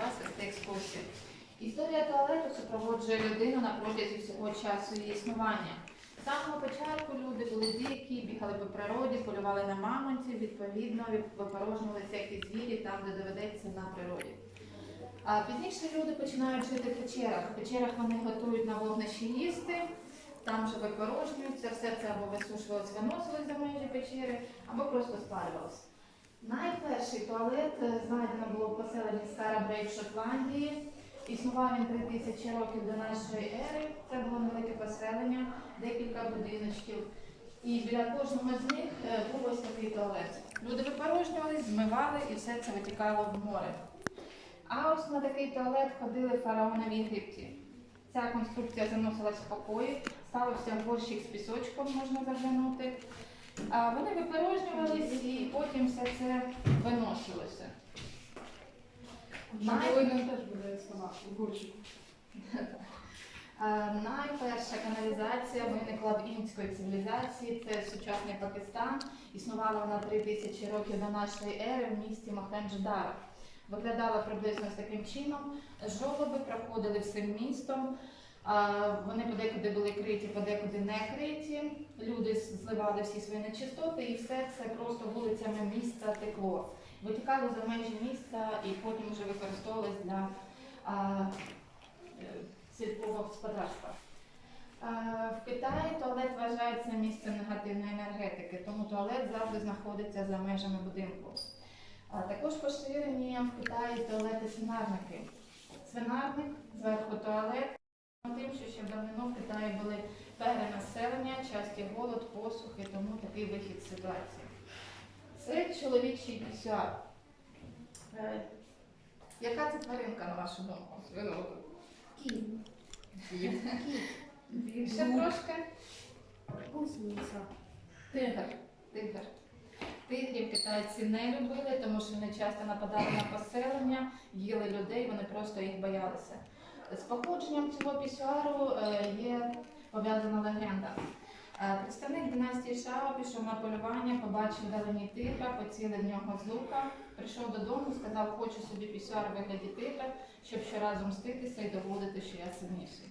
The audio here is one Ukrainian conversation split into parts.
вас вести екскурсію. Історія туалету супроводжує людину на протязі всього часу її існування. З самого початку люди були дикі, бігали по природі, полювали на мамонтів, відповідно випорожнювали всякі звірі там, де доведеться на природі. А пізніше люди починають жити в печерах. В печерах вони готують на вогнищі їсти, там же випорожнюються, все це або висушувалось, виносилось за межі печери, або просто спалювалось. Найперший туалет е, знайдено було в поселенні Скарабрей в Шотландії. Існував він 3000 років до нашої ери. Це було невелике поселення, декілька будиночків. І біля кожного з них е, був ось такий туалет. Люди випорожнювались, змивали і все це витікало в море. А ось на такий туалет ходили фараони в Єгипті. Ця конструкція заносилась в покої, ставився горщик з пісочком, можна заглянути. А вони випорожнювались і потім все це виносилося. Теж буде слова Найперша каналізація виникла в індської цивілізації. Це сучасний Пакистан. Існувала вона 3000 років до нашої ери в місті Мохендждара. Виглядала приблизно таким чином. Жолоби проходили всім містом. Вони подекуди були криті, подекуди не криті. Люди зливали всі свої нечистоти, і все це просто вулицями міста текло. Витікало за межі міста і потім вже використовувалось для а, е, сільського господарства. В Китаї туалет вважається місцем негативної енергетики, тому туалет завжди знаходиться за межами будинку. Також поширені в Китаї туалети свинарники. Свинарник, зверху туалет. Тим, що ще в давнину в Китаї були перенаселення, часті голод, посухи, тому такий вихід з ситуації. Це чоловічий пісюар. Е, Яка це тваринка, на вашу думку? Свиноту. Кіт. Більше Ну. трошки. Гусениця. Тигр. Тигр. Тигрів китайці не любили, тому що вони часто нападали на поселення, їли людей, вони просто їх боялися. З походженням цього пісюару е, є пов'язана легенда. Е, Представник династії Шао пішов на полювання, побачив вдалині тигра, поцілив нього з лука, прийшов додому, сказав, хочу собі пісюар вигляді тигра, щоб щоразу мститися і доводити, що я сильніший.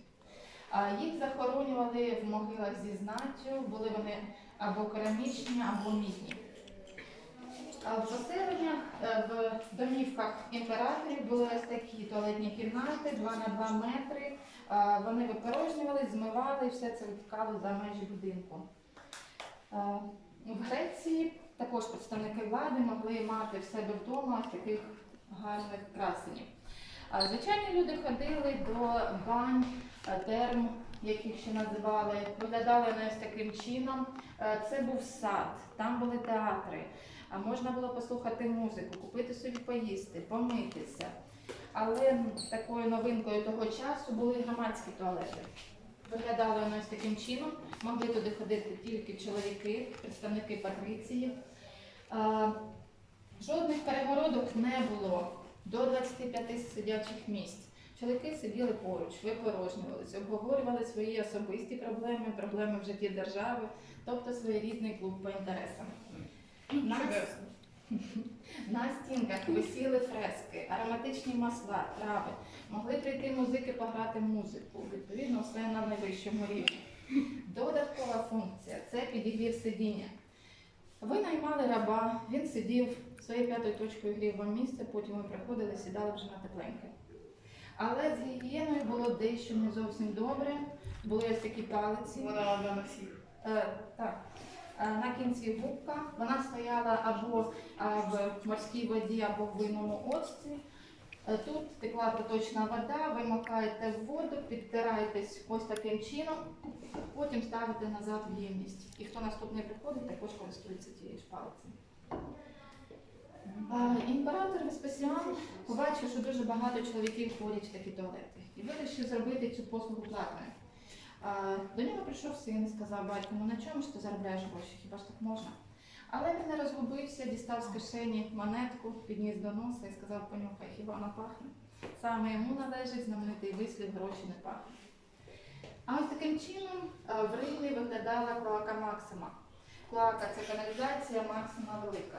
Їх захоронювали в могилах зі знаттю, були вони або керамічні, або мідні. В поселеннях, е, в домівках імператорів були ось такі туалетні кімнати, 2 на 2 метри. Вони випорожнювали, змивали і все це витікало за межі будинку. В Греції також представники влади могли мати в себе вдома таких гарних красенів. Звичайні люди ходили до бань, е, терм, яких ще називали, виглядали ось таким чином. Е, Це був сад, там були театри, можна було послухати музику, купити собі поїсти, помитися. Але такою новинкою того часу були громадські туалети. Виглядали вони таким чином, могли туди ходити тільки чоловіки, представники патриції. Жодних перегородок не було до 25 сидячих місць. Чоловіки сиділи поруч, випорожнювалися, обговорювали свої особисті проблеми, проблеми в житті держави, тобто своєрідний клуб по інтересам. На, на стінках висіли фрески, ароматичні масла, трави. Могли прийти музики пограти музику. Відповідно, все на найвищому рівні. Додаткова функція це підігрів сидіння. Ви наймали раба, він сидів своєю п'ятою точкою грів вам місце, потім ви приходили, сідали вже на тепленьке. Але з гігієною було дещо не зовсім добре. Були ось такі палиці. Вона одна на всіх. Е, так. Е, На кінці губка вона стояла або е, в морській воді, або в винному оцті. Е, Тут текла проточна вода, ви макаєте в воду, підтираєтесь ось таким чином, потім ставите назад в ємність. І хто наступний приходить, також користується тією ж палицею. Е, Імператор Веспасіан побачив, що дуже багато чоловіків ходять в такі туалети і вирішив зробити цю послугу платною. До нього прийшов син і сказав, батько, ну на чому ж ти заробляєш гроші? Хіба ж так можна? Але він не розгубився, дістав з кишені монетку, підніс до носа і сказав, понюхай, хіба вона пахне? Саме йому належить знаменитий вислів гроші не пахнуть. А ось таким чином в Римі виглядала клоака Максима. Клоака це каналізація, Максима велика.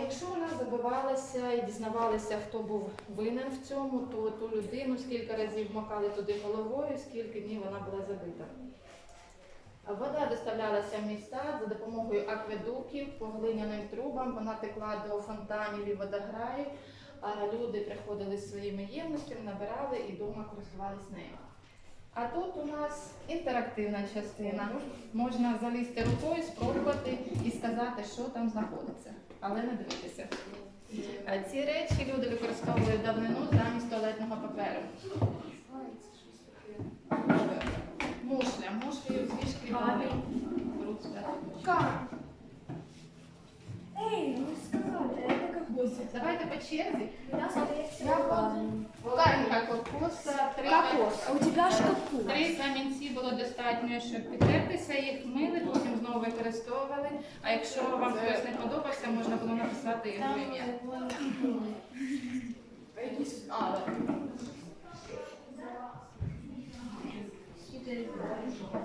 Якщо у нас забивалися і дізнавалися, хто був винен в цьому, то ту людину скільки разів макали туди головою, скільки днів вона була забита. Вода доставлялася в міста за допомогою акведуків по глиняним трубам. Вона текла до фонтанів і водограїв. А люди приходили з своїми ємностями, набирали і вдома користувались нею. А тут у нас інтерактивна частина. Можна залізти рукою, спробувати і сказати, що там знаходиться, але не дивитися. А Ці речі люди використовували в давнину замість туалетного паперу. Мушля, мушлею зі шкрібами. Рук спрятати. Как? Эй, ну сказали, это как гости. Давайте по черзі. У нас это Каренька кокоса, три, Кокос, а у тебя ж кокос. три камінці було достатньо, щоб підтертися, їх мили, потім знову використовували. А якщо вам хтось не подобався, можна було написати його ім'я. А, да.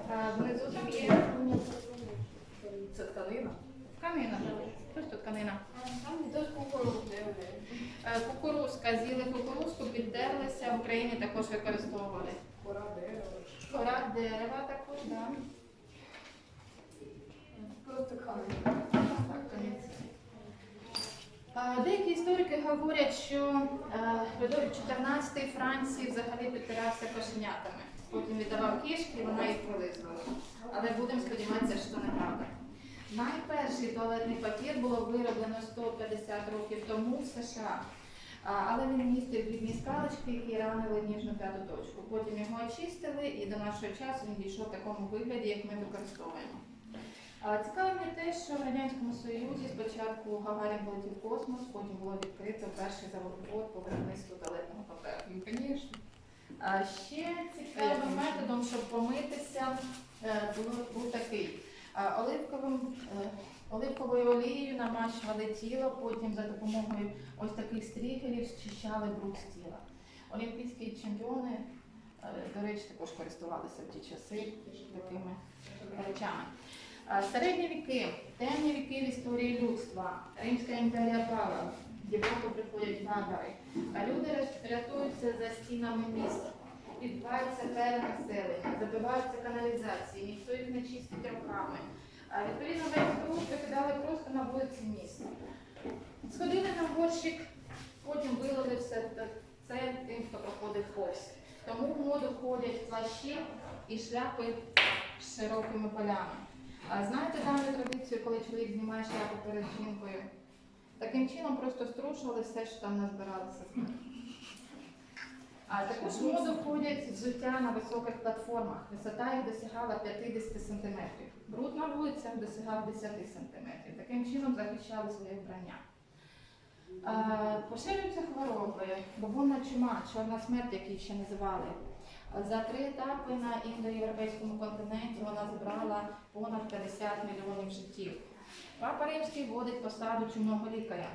А, Внизу там є Це тканина. тканина. Ось тут тканина. Там не только кукурузу. Е, Кукурузка, з'їли кукурузку, піддерлися, в Україні також використовували. Кора дерева. Кора дерева також, Деякі історики говорять, що е, Людовік XIV Франції взагалі підпирався кошенятами. Потім віддавав кішки, і вона їх вилизувала. Але будемо сподіватися, що неправда. Найперший туалетний папір було вироблено 150 років тому в США. Але він містив дрібні скалочки, які ранили ніжну п'яту точку. Потім його очистили і до нашого часу він дійшов в такому вигляді, як ми використовуємо. Цікаво мені те, що в Радянському Союзі спочатку Гагарін полетів в космос, потім було відкрито перший завод по виробництву туалетного паперу. Ну. А ще цікавим методом, щоб помитися, е, був такий. А, Оливковим, е, оливковою олією намащували тіло, потім за допомогою ось таких стрігелів зчищали бруд з тіла. Олімпійські чемпіони, е, до речі, також користувалися в ті часи такими речами. Середні віки, темні віки в історії людства, Римська імперія пала, в Європу приходять варвари. А люди рятуються за стінами міста. Відбувається перенаселення, забиваються каналізації, ніхто їх не чистить руками. А відповідно весь бруд викидали просто на вулиці міста. Сходили на горщик, потім вилили все це тим, хто проходив повз. Тому в моду ходять плащі і шляпи з широкими полями. А знаєте давню традицію, коли чоловік знімає шляпу перед жінкою? Таким чином просто струшували все, що там назбиралося. А також моду входять взуття на високих платформах. Висота їх досягала 50 см. Бруд на вулицях досягав 10 см. Таким чином захищали своє вбрання. Поширюються хвороби, бабунна чума, чорна смерть, як її ще називали. За три етапи на індоєвропейському континенті вона забрала понад 50 мільйонів життів. Папа Римський вводить посаду чумного лікаря.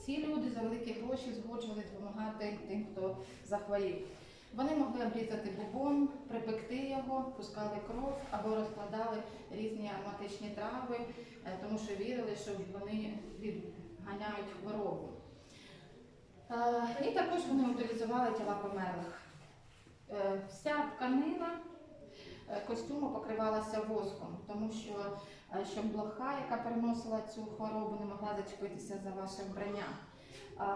Ці люди за великі гроші згоджували допомагати тим, хто захворів. Вони могли обрізати бубон, припекти його, пускали кров або розкладали різні ароматичні трави, е, тому що вірили, що вони відганяють хворобу. Е, І також вони утилізували тіла померлих. Е, Вся тканина костюму покривалася воском, тому що е, щоб блоха, яка переносила цю хворобу, не могла зачепитися за ваше вбрання.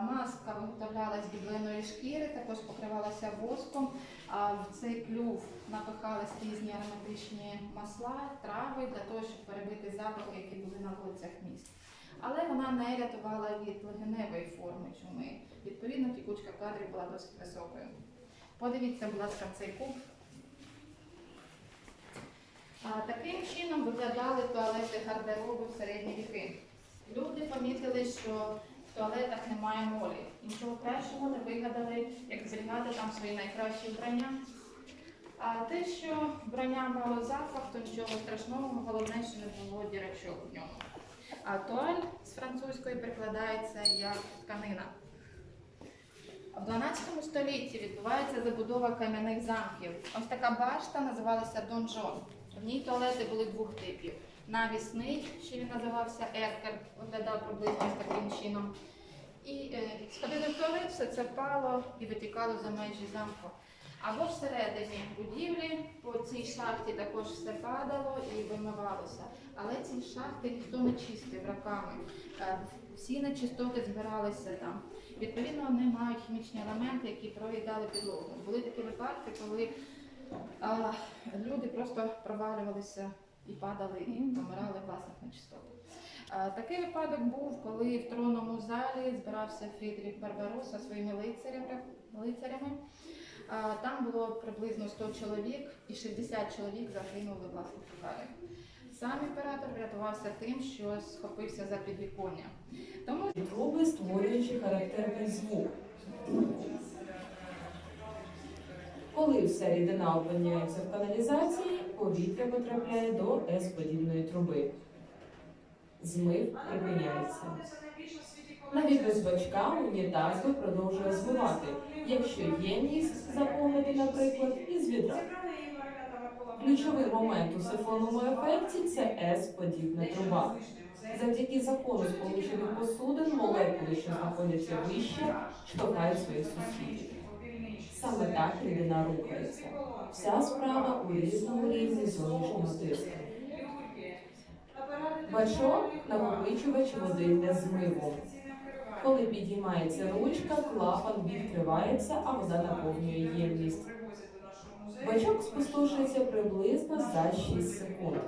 Маска виготовлялась з біблиної шкіри, також покривалася воском, в цей клюв напихались різні ароматичні масла, трави для того, щоб перебити запахи, які були на вулицях міст. Але вона не рятувала від легеневої форми чуми. Відповідно, тікучка кадрів була досить високою. Подивіться, будь ласка, цей куб. Таким чином виглядали туалети гардероби в середні віки. Люди помітили, що в туалетах немає молі. Нічого кращого не вигадали, як зберігати там свої найкращі вбрання. А те, що вбрання мало запах, то нічого страшного, головне, що не було дірочок в ньому. А туаль з французької перекладається як тканина. В 12 столітті відбувається забудова кам'яних замків. Ось така башта називалася донжон. В туалети були двох типів: навісний, ще він називався Еркер, виглядав приблизно таким чином. І е, сходили в туалет, все це впало і витікало за межі замку. Або всередині будівлі по цій шахті також все падало і вимивалося. Але ці шахти ніхто не чистив роками. Е, Всі нечистоти збиралися там. Відповідно, вони мають хімічні елементи, які проїдали підлогу. Були такі випадки, коли а, люди просто провалювалися і падали, і помирали власних нечистот. Такий випадок був, коли в тронному залі збирався Фрідріх Барбаросса зі своїми лицарями. лицарями. Там було приблизно 100 чоловік і 60 чоловік загинули власне в Сам імператор врятувався тим, що схопився за підвіконня. Тому створюючи характерний звук. Коли вся рідина опиняється в каналізації, повітря потрапляє до С-подібної труби. Змив припиняється. Навіть без бачка унітаз продовжує змивати, якщо є ємність заповнити, наприклад, із відра. Ключовий момент у сифонному ефекті це С-подібна труба. Завдяки закону сполучених посудин молекули, що знаходяться вище, штовхають своїх сусідів. Саме так рідина рухається. Вся справа у різному рівні зовнішнього тиску. Бачок накопичувач води для змиву. Коли підіймається ручка, клапан відкривається, а вода наповнює ємність. Бачок спустошується приблизно за 6 секунд.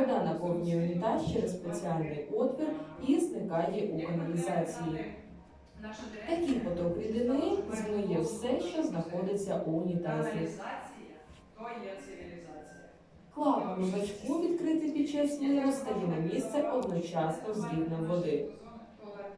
Вода наповнює унітаз через спеціальний отвір і зникає у каналізації. Такий поток рідини змиє все, що знаходиться у унітазі. Клапан бачку відкритий під час нього, стає на місце одночасно з рівнем води.